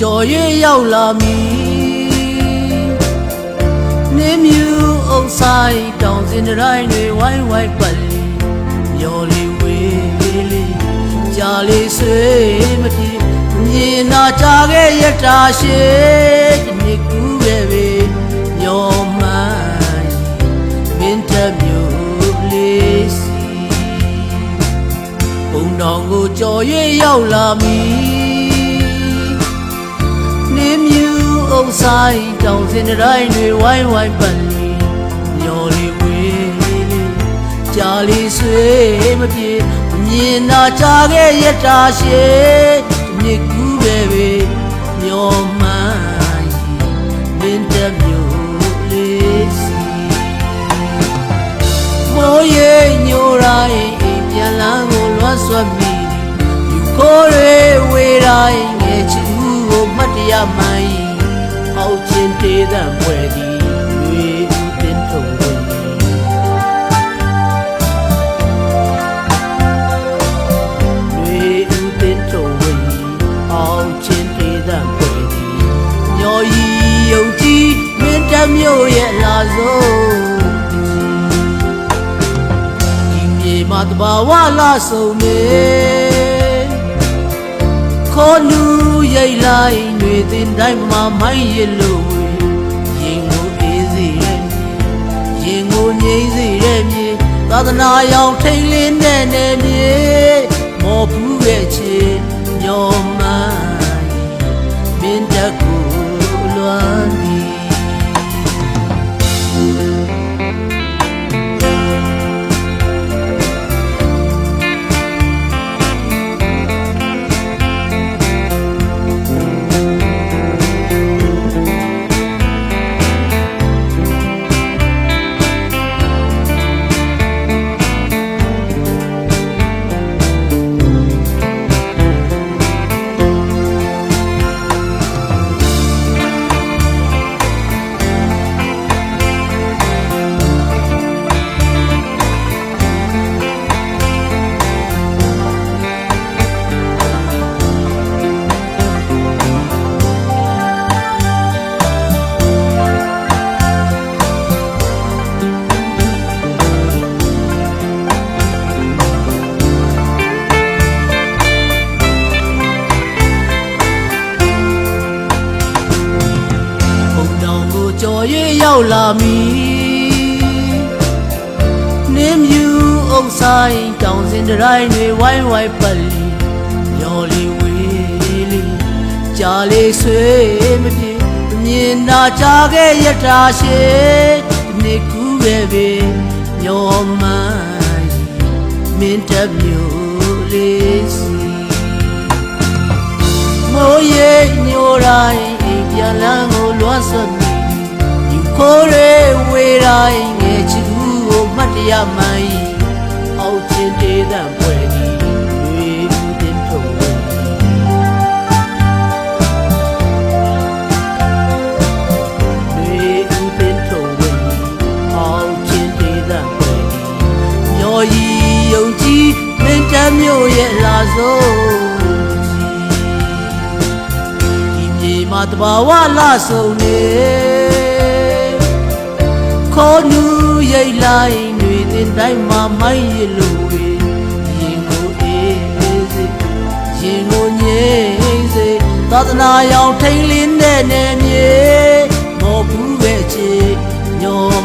ကြော်ရွေးရောက်လာမည်နေမြူအုပ်ဆိုင်တောင်စင်တိုင်းတွေဝိုင်းဝိုင်းပတ်လီမျော်လီဝေးလေးကြာလေးဆွေးမပြေမြင်နာကြခဲ့ရတာရှိဒီနေ့ကူးခဲ့ပြီမျော်မှန်မင်းတမျိုးလေးစီဘုံတော်ကိုကြော်ရွေးရောက်လာမည် နေမြူအုပ်ဆိုင်တောင်စင်တိုင်းတွေဝိုင်းဝိုင်းပတ်လီမျော်လေးဝေးလေးကြာလေးဆွေးမပြေမြင်နာကြခဲ့ရတာရှိမြစ်ကူးပဲပဲမျော်မှန်မင်းတမျိုးလေးစီမိုးရိပ်ညိုတိုင်းအိမ်ပြန်လန်းကိုလွှမ်းဆွတ်မိယူကိုယ်ရေဝေတိုင်းငယ်ချူကို မတ်တရားမှန်ဤအောက်ချင်းတေးသံပွဲသည်တွေဦးတင်ထုံဝင်တွေဦးတင်ထုံဝင်အောက်ချင်းတေးသံပွဲသည်ညော်ရီယုံကြည်မင်းတမျိုးရဲ့လာဆုံးဒီမြေမှာတဘာဝလာဆုံးနေ ခေါ်နူရိတ်လိုက်ຫນွေတင်တိုင်းမှာမိုင်းရလို့ရင်ကိုအေးစေရဲ့ရင်ကိုငြိမ့်စေရဲ့မြေသာသနာရောင်ထိန်လင်းတဲ့နေမြေမော် ရွေးရောက်လာမည်နင်းမြူအုပ်ဆိုင်တောင်စင်တိုင်းတွေဝိုင်းဝိုင်းပတ်လီမျော်လီဝေးလီကြာလေးဆွေးမပြေမြင်နာကြခဲ့ရတာရှိဒီနေ့ကူးပဲပဲမျော်မှန်မင်းတမျိုးလေးစီမိုးရိပ်ညိုတိုင်းအိမ်ပြန်လန်းကိုလွှမ်းဆွတ် မိယူခိုးရဲဝေတိုင်းငယ်ချူကိုမတ်တရားမှန်ဤအောက်ချင်းတေးသံပွဲသည်တွေဦးတင်ထုံဝင်တွေဦးတင်ထုံဝင်အောက်ချင်းတေးသံပွဲသည်ညော်ရီယုံကြည်မင်းတမျိုးရဲ့လာဆုံးဒီမြေမှာတဘာဝလာဆုံးနေ ခေါ်နူရိတ်လိုက်ຫນွေတင်တိုင်းမှာမိုင်းရလို့ဝေရင်ကိုအေးစေရင်ကိုငြိမ့်စေသာသနာရောင်ထိန်လင်းတဲ့နေမြေမော်ဘူးပဲချေညော်